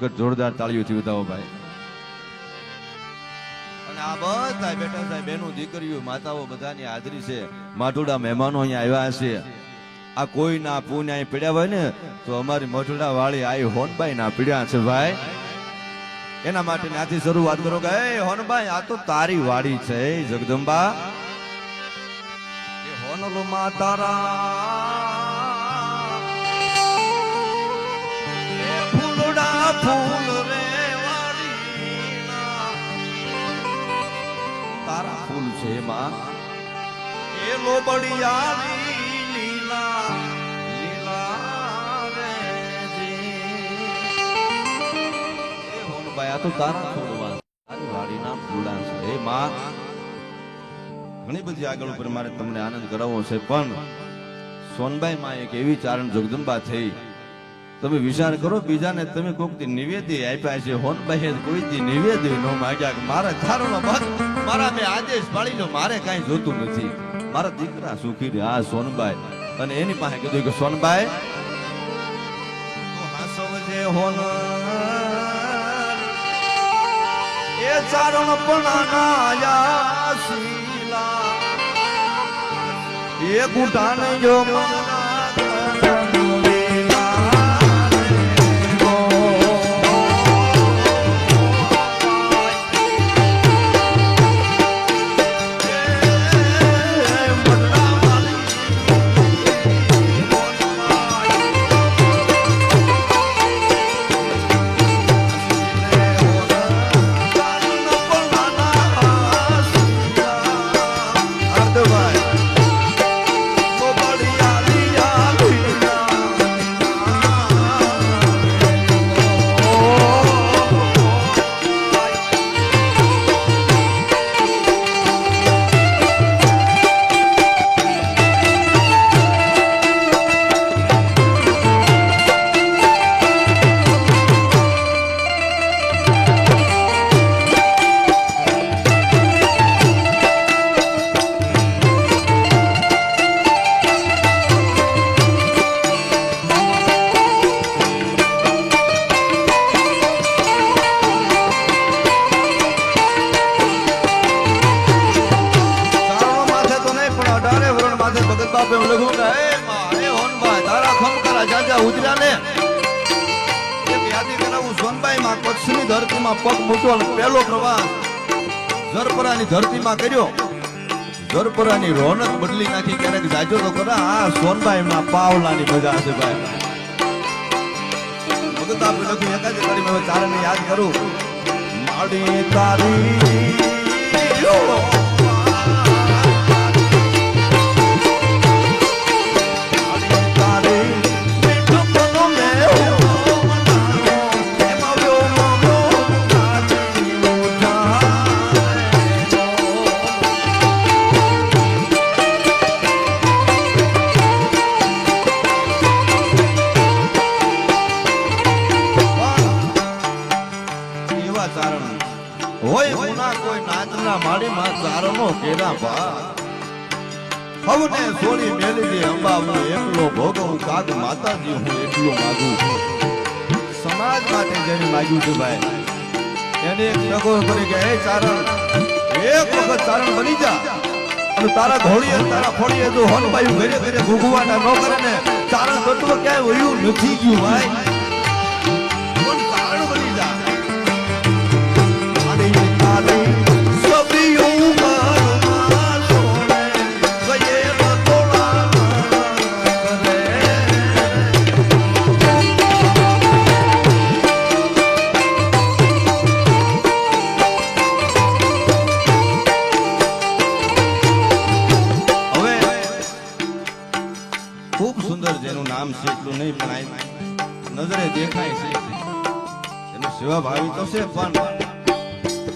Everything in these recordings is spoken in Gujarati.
જોરદાર તાળીઓથી બતાવો ભાઈ. અને આ બધા બેટા સાહેબ બેનું દીકરીઓ, માતાઓ બધાની હાજરી છે. માટુડા મહેમાનો અહીંયા આવ્યા છે. આ કોઈ ના પૂને અહીં પીડ્યા હોય ને, તો અમારી મઠડા વાળી આઈ હોનબાઈ ના પીડ્યા છે ભાઈ. એના માટે ત્યાંથી શરૂઆત કરો કે, એ હોનબાઈ, આ તો તારી વાડી છે જગદંબા. હોનલો માં તારા ફૂલ છે માં. એ લોબડિયાની લીલા લીલા રે જી. એ હોન આ તો તાર છોડવા તારી વાડીના ફૂલા છે હે માં. ઘણી બધી આગળ ઉપર મારે તમને આનંદ કરાવવો છે પણ સોનબાઈ માં એક એવી ચારણ જગદંબા થઈ. તમે વિચાર કરો બીજાને તમે કોઈક નિવેદી આપ્યા છે. હોનભાઈએ કોઈ નિવેદી ન માગ્યા કે મારા ચારણો બસ મારા મેં આદેશ પાડી લો મારે કાંઈ જોતું નથી. મારા દીકરા સુખી રે આ સોનબાઈ. અને એની પાસે કીધું કે, સોનબાઈ એ ચારણ પણ એ કુટાન જો મના ધરતીમાં પગ મૂકવાનો પહેલો પ્રવાસ ઝરપરાની ધરતીમાં કર્યો. ઝરપરાની રોનક બદલી નાખી ક્યારેક જાજો તો ખરા, આ સોનભાઈ માં પાવલાની મજા છે ભાઈ. ભગત આપણે લખ્યું, એકાદ કરી મેં ચારણને યાદ કરું. માડી તારી માગ્યું છે ભાઈ. એને એક ટકોર કરી કે, હે ચારણ, એક વખત ચારણ બની જા. અને તારા ઘોડીએ તારા ફોડીએ જો હોનબાઈ ઘરે ઘરે ભૂગવાના ન કરે ને, ચારણ તત્વ ક્યાંય વયું નથી ગયું, ભાઈ. ખૂબ સુંદર જેનું નામ છે, એટલું નહીં પણ નજરે દેખાય છે. એનું સેવા ભાવી તો છે, પણ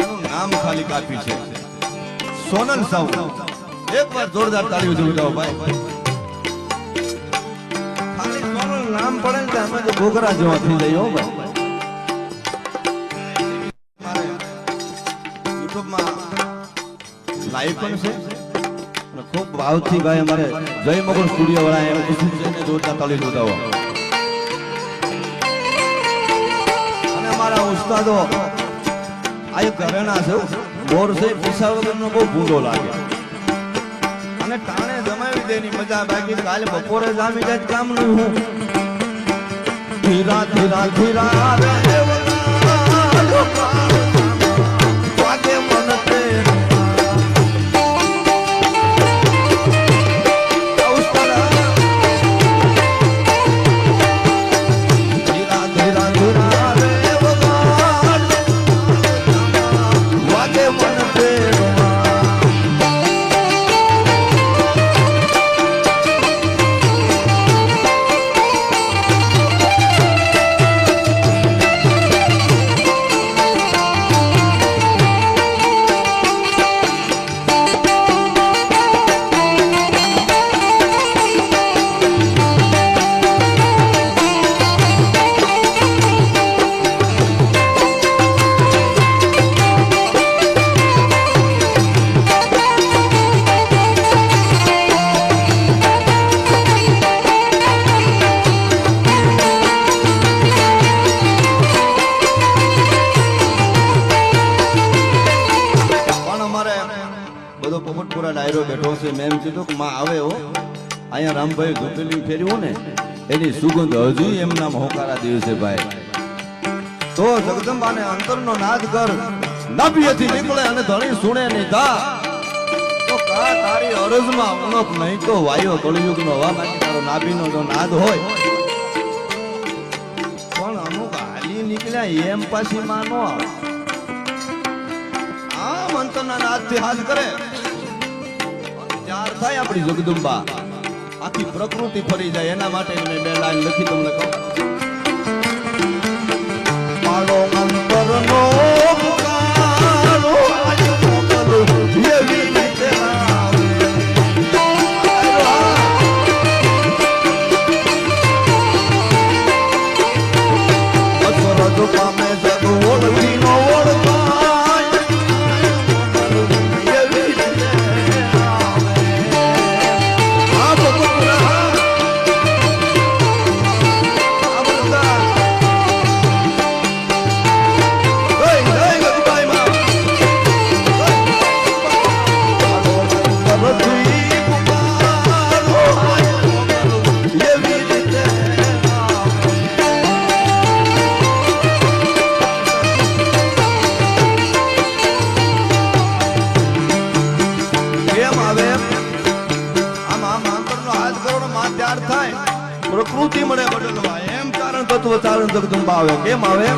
એનું નામ ખાલી કાપી છે. સોનલ સાઉ એકવાર જોરદાર તાળીઓ જોઈ ભાઈ. ખાલી સોનલ નામ પડે ને અમે તો ગોગરા જેવા થઈ જઈએ ભાઈ. યુટ્યુબમાં લાઈવ પણ છે. ભાવથી ભાઈ અમારે જય મગર સ્ટુડિયો વાળા એમ ખુશી જોરદાર તાળી જોડાવો અને અમારા ઉસ્તાદો, આ ઘરેણા છે. બોર છે પૈસા વગરનો બહુ ભૂંડો લાગે. અને ટાણે જમાવી દેની મજા, બાકી કાલે બપોરે જામી જાય કામનું હું. ધીરા ધીરા ધીરા અહીંયા રામભાઈ ધૂપેલી ફેર્યું ને, એની સુગંધ હજુ એમના હોકારા દિવસે ભાઈ. તો જગદંબાને અંતરનો નાદ કર, નાભીએથી નીકળે અને ધણી સુણે નહીં તા કા તારી અરજમાં ઉણપ નહીં તો વાયો કળયુગનો વા બાકી તારો નાભીનો જો નાદ હોય. પણ અમુક હાલી નીકળ્યા એમ પાછી માનો. આમ અંતરના નાદથી હાથ કરે. ત્યાર થાય આપણી જગદંબા? આખી પ્રકૃતિ ફરી જાય. એના માટે મેં બે લાઈન લખી તમને કહું. મારો તત્વ ચારણ જગદંબા આવે કેમ આવે?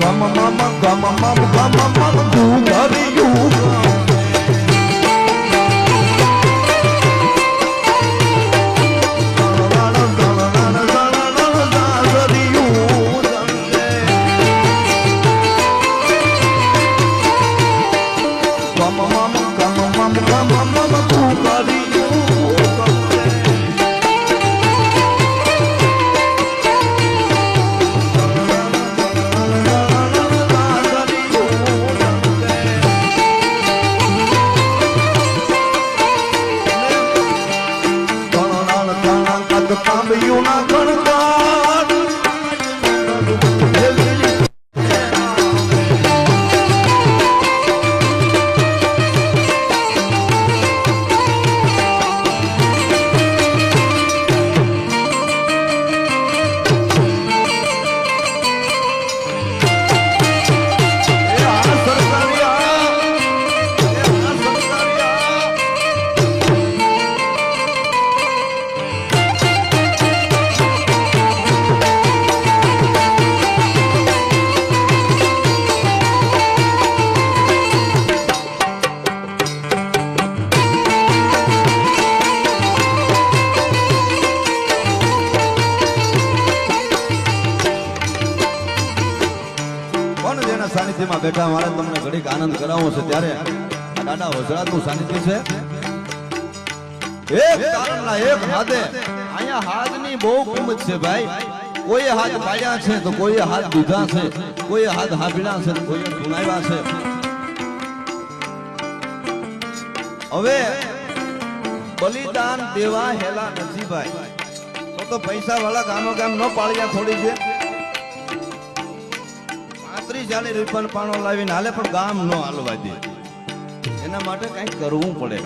ગમ મમ ગમ મમ ગમ મમ તું ધરિયું સાનિધ્યમાં બેઠા મારે તમને ઘડીક આનંદ કરાવવો છે ત્યારે દાદા વજરાતનું સાનિધ્ય છે. એક કારણના એક હાથે અહીંયા હાથની બહુ કિંમત છે ભાઈ. કોઈ હાથ પાડ્યા છે તો કોઈ હાથ દીધા છે. કોઈ હાથ હાંભળ્યા છે તો કોઈએ સુનાવ્યા છે. હવે બલિદાન દેવા હેલા નથી ભાઈ. તો પૈસા વાળા ગામો ગામ ન પાળ્યા થોડી છે. ત્રીસ ચાલીસ રૂપિયાનો પાણો લાવીને હાલે, પણ ગામ ન હાલવા દે. એના માટે કંઈક કરવું પડે.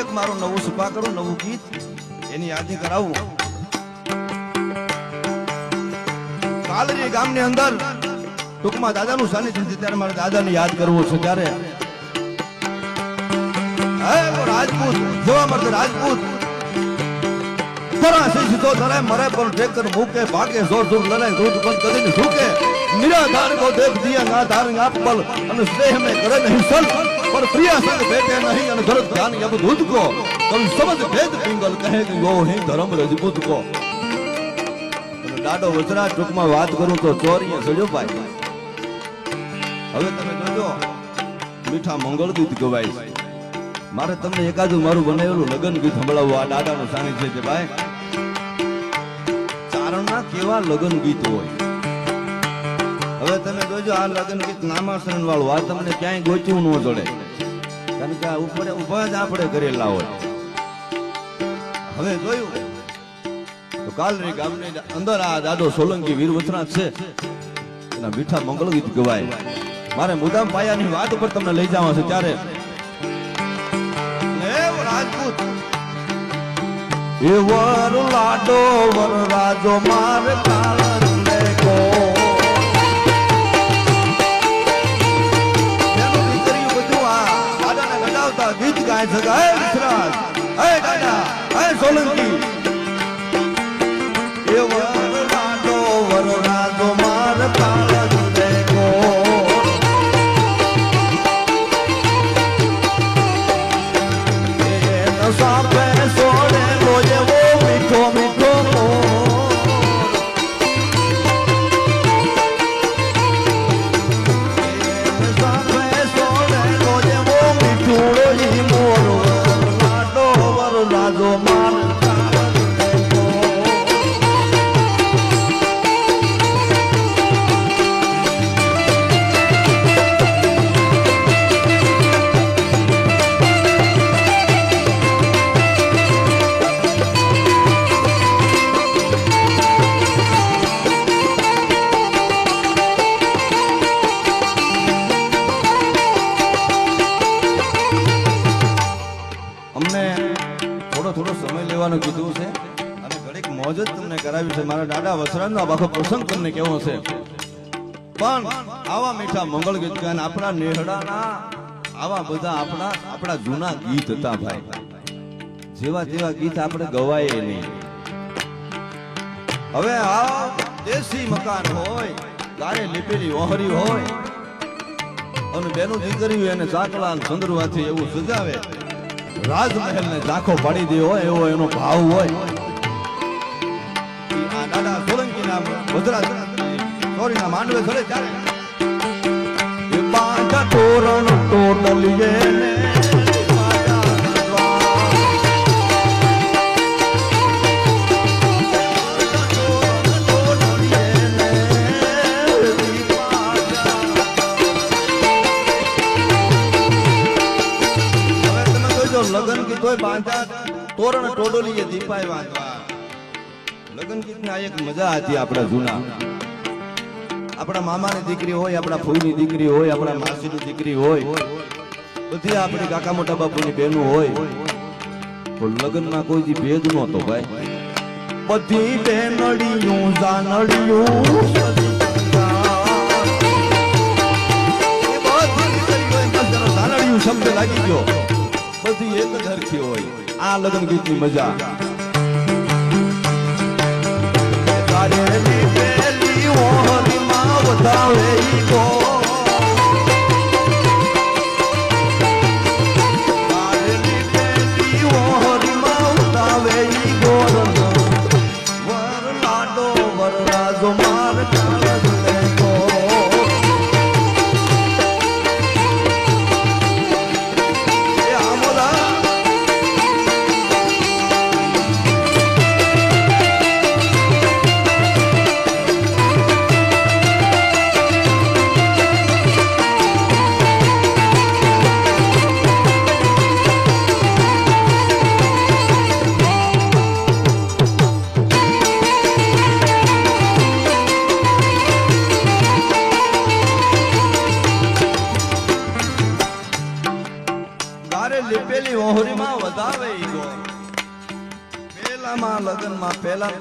એક મારું નવું સુપા કરું, નવું ગીત, એની યાદી કરાવું. કાલરી ગામની અંદર ટૂંકમાં દાદાનું સાનિધ્ય છે ત્યારે મારે દાદાને યાદ કરવું છે ત્યારે. રાજપૂત, જોવા મળશે રાજપૂત. સીધ તો ધરે, મરે પર ઠેકર મૂકે, ભાગે, જોર જોર લડાઈ દૂધ બંધ કરીને ઝૂકે. નિરાધાર કો દેખ દિયા ના ધાર બલ અને સ્નેહ મે કરે નહીં સલ પર પ્રિયા સંગ બેઠે નહીં, અને ધરત ધ્યાન યબ દૂધ કો. કવિ સમજ ભેદ પિંગલ કહે કે ગો હે ધર્મ રજપૂત કો. દાડો વચરા ટૂંકમાં વાત કરું તો ચોરીએ સજો ભાઈ. હવે તમે જોજો, મીઠા મંગળ દૂધ ગવાય મારે તમને એકાદું મારું બનાવેલું લગ્ન ગીત સંભળાવવું આ દાદાનું સાનિધ્ય છે, ભાઈ. ચારણના કેવા લગ્ન ગીત હોય. હવે તમે જોજો આ લગ્ન ગીત નામાસરણ વાળું, આ તમને ક્યાંય ગોચવું ન જડે. કારણ કે આ ઉપર ઊભા જ આપણે કરેલા હોય. હવે જોયું? તો કાલની ગામની અંદર આ દાદો સોલંકી વીર વસરાજ છે. એના મીઠા મંગળ ગીત ગવાય. મારે મુદામ પાયાની વાત ઉપર તમને લઈ જવા છે ત્યારે એ વર લાડો વર રાજો માર કાળંદે કો એનું દીકરીયું બધું આ દાદાને ગડાવતા ગીત ગાય છે કે, અમને થોડો થોડો સમય લેવાનું કીધું છે. અને ઘડીક મોજ જ તમને કરાવી છે. મારા દાદા વસરાજનો આખો પ્રસંગ તમને કેવો છે પણ આવા મીઠા મંગળ ગીત ગાયન આપણા નેહડાના આવા બધા આપણા આપણા જૂના ગીત હતા ભાઈ. જેવા તેવા ગીત આપણે ગવાય નહીં. હવે આ દેશી મકાન હોય, ગારે લીપેલી ઓહરી હોય. અને બેનું દીકરી એને ચાકલા અને એવું સજાવે. રાજમહેલ ને ઝાંખો પાડી દે હોય, એવો એનો ભાવ હોય. આ દાદા સોલંકી ના વજરાજ સોરી ના માંડવે ચડે ત્યારે. એ તોરણ તોડલીએ ને બાંધા તોરણ ટોડોલીએ દીપાય બાંધવા. લગ્ન ગીતના એક મજા હતી આપણા જૂના. આપણા મામાની દીકરી હોય, આપણા ફૂઈની દીકરી હોય, આપણા માસીની દીકરી હોય, બધી આપણી કાકા મોટા બાપુની બહેનો હોય. તો લગ્નમાં કોઈ ભેદ નહોતો ભાઈ. બધી બેનડીયું જાનડીયું શબ્દ લાગી ગયો. બધી એક જ હરખી હોય. આ લગ્ન ગીતની મજા. તારે લીધેલી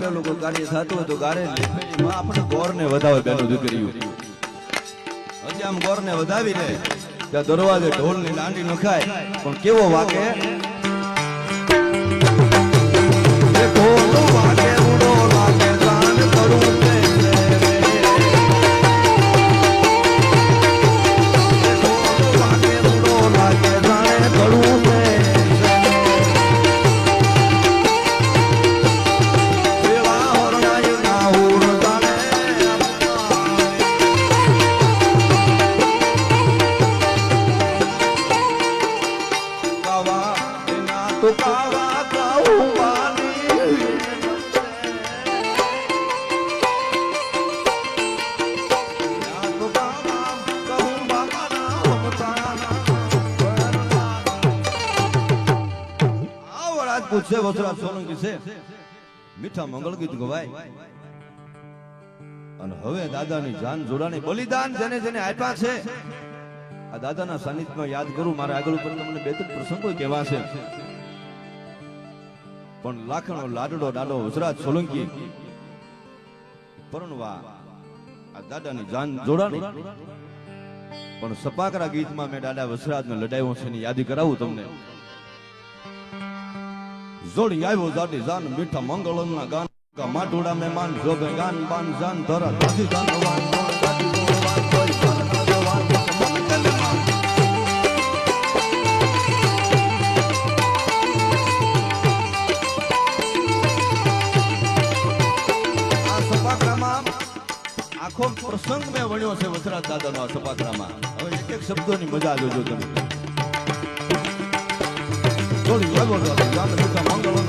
પહેલું કાર્ય થતું હતું ગારે આપણે ગોરને વધાવે બેનો દીકરીયું. હજી આમ ગોરને વધાવી લે. ત્યાં દરવાજે ઢોલની દાંડી નખાય. પણ કેવો વાગે? વસરાજ સોલંકી છે? મીઠા મંગળ ગીત ગવાય. અને હવે દાદાની જાન જોડાની બલિદાન જેને જેને આપ્યા છે. આ દાદાના સાનિધ્યમાં યાદ કરું, મારે આગળ ઉપર તમને બે ત્રણ પ્રસંગો કહેવા છે. પણ લાખણો, લાડડો દાડો વસરાજ સોલંકી. પરણવા આ દાદાની જાન જોડાણી. પણ સપાકરા ગીતમાં મેં દાદા વસરાજને લડાયો છે એની યાદી કરાવું તમને. જોડી આવ્યો જાડી જાન મીઠા મંગળના ગાન માટુડા મહેમાન જોબે ગાન બાન જાન ધરા દાદી જાન વાન વાન, દાદી ગોળ વાન, કોઈ વાન, દાદા વાન, મંગલ વાન. આ સપાકરામાં આખો પ્રસંગ મેં વણ્યો છે વસરાજ દાદાનો સપાકરામાં હવે એક એક શબ્દોની મજા જોજો તમે જોડી લેવો જોડે જાન મીઠા મંગળના ગાન મોગા